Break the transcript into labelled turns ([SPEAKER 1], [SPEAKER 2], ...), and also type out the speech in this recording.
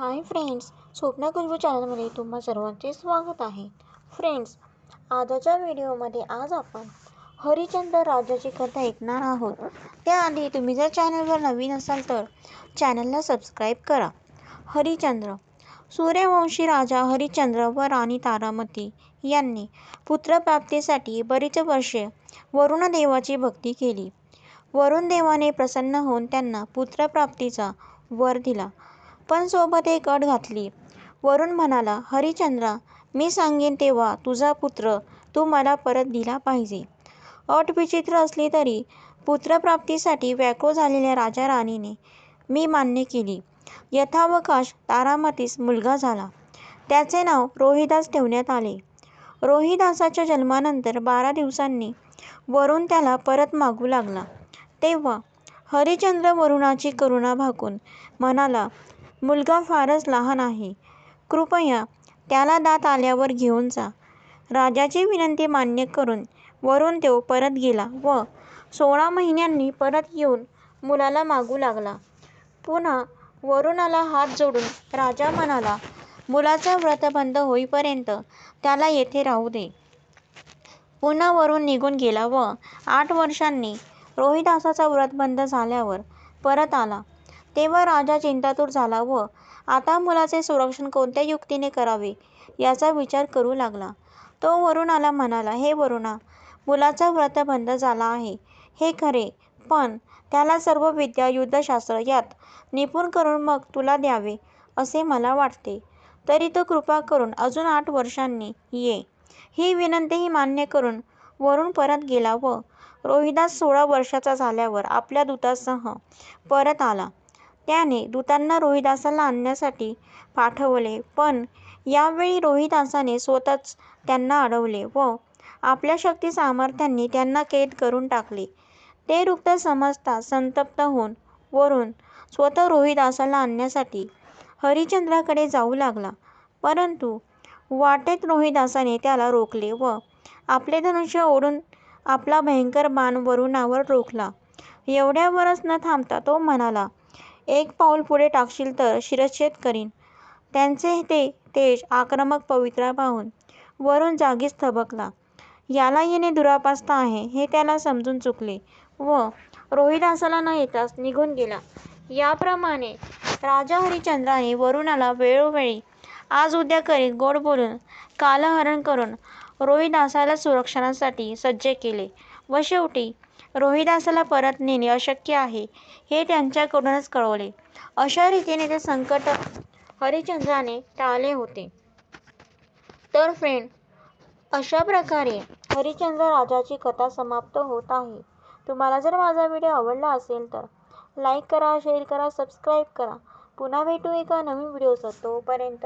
[SPEAKER 1] Hi friends स्वप्न चॅनलमध्ये तुम्हा सर्वांचे स्वागत आहे. फ्रेंड्स आजच्या व्हिडिओमध्ये आज आपण हरिचंद्र राजाची कथा ऐकणार आहोत. त्याआधी तुम्ही जर चॅनलवर नवीन असाल तर चॅनलला सबस्क्राईब करा. हरिचंद्र सूर्यवंशी राजा हरिचंद्र व राणी तारामती यांनी पुत्रप्राप्तीसाठी बरीच वर्षे वरुणदेवाची भक्ती केली. वरुणदेवाने प्रसन्न होऊन त्यांना पुत्रप्राप्तीचा वर दिला. पण सोबत एक अट घातली. वरुण म्हणाला हरिश्चंद्रा मी सांगेन तेव्हा तुझा पुत्र तू मला परत दिला पाहिजे. अट विचित्र असली तरी पुत्रप्राप्तीसाठी व्याकुळ झालेल्या राजा राणीने मी मान्य केली. यथावकाश तारामतीस मुलगा झाला. त्याचे नाव रोहिदास ठेवण्यात आले. रोहिदासाच्या जन्मानंतर बारा दिवसांनी वरुण त्याला परत मागू लागला. तेव्हा हरिश्चंद्र वरुणाची करुणा भागून म्हणाला मुलगा फारच लहान आहे. कृपया त्याला दात आल्यावर घेऊन जा. राजाची विनंती मान्य करून वरून देव परत गेला व सोळा महिन्यांनी परत येऊन मुलाला मागू लागला. पुन्हा वरुणाला हात जोडून राजा म्हणाला मुलाचा व्रत बंद होईपर्यंत त्याला येथे राहू दे. पुन्हा वरून निघून गेला व आठ वर्षांनी रोहिदासाचा व्रत बंद झाल्यावर परत आला. तेव्हा राजा चिंतातूर झाला व आता मुलाचे संरक्षण कोणत्या युक्तीने करावे याचा विचार करू लागला. तो वरुणाला म्हणाला हे वरुणा मुलाचा व्रत बंद झाला आहे. हे खरे पण त्याला सर्व विद्या युद्धशास्त्र यात निपुण करून मग तुला द्यावे असे मला वाटते. तरी तू कृपा करून अजून आठ वर्षांनी ये. ही विनंतीही मान्य करून वरुण परत गेला व रोहिदास सोळा वर्षाचा झाल्यावर आपल्या दूतासह परत आला. त्याने दूतांना रोहिदासाला आणण्यासाठी पाठवले. पण यावेळी रोहिदासाने स्वतःच त्यांना अडवले व आपल्या शक्ती सामर्थ्यांनी त्यांना कैद करून टाकले. ते वृत्त समजता संतप्त होऊन वरून स्वतः रोहिदासाला आणण्यासाठी हरिश्चंद्राकडे जाऊ लागला. परंतु वाटेत रोहिदासाने त्याला रोखले व आपले धनुष्य ओढून आपला भयंकर बाण वरुणावर रोखला. एवढ्यावरच न थांबता तो म्हणाला एक पाऊल पुढे टाकशील तर शिरच्छेद करीन. त्यांचे ते तेज आक्रमक पवित्रा पाहून वरुण जागीच थबकला. याला येणे दुरापास्त आहे हे त्याला समजून चुकले व रोहिदासाला न येताच निघून गेला. याप्रमाणे राजा हरिश्चंद्राने वरुणाला वेळोवेळी आज उद्या करीत गोड बोलून कालहरण करून रोहिदासाला सुरक्षणासाठी सज्ज केले व शेवटी रोहिदासाला परत नेणे अशक्य आहे हे त्यांच्याकडूनच कळवले. अशा रीतीने ते संकट हरिश्चंद्राने टाळले होते. तर फ्रेंड अशा प्रकारे हरिश्चंद्र राजाची कथा समाप्त होत आहे. तुम्हाला जर माझा व्हिडिओ आवडला असेल तर लाईक करा शेअर करा सबस्क्राईब करा. पुन्हा भेटू एका नवीन व्हिडिओसह तोपर्यंत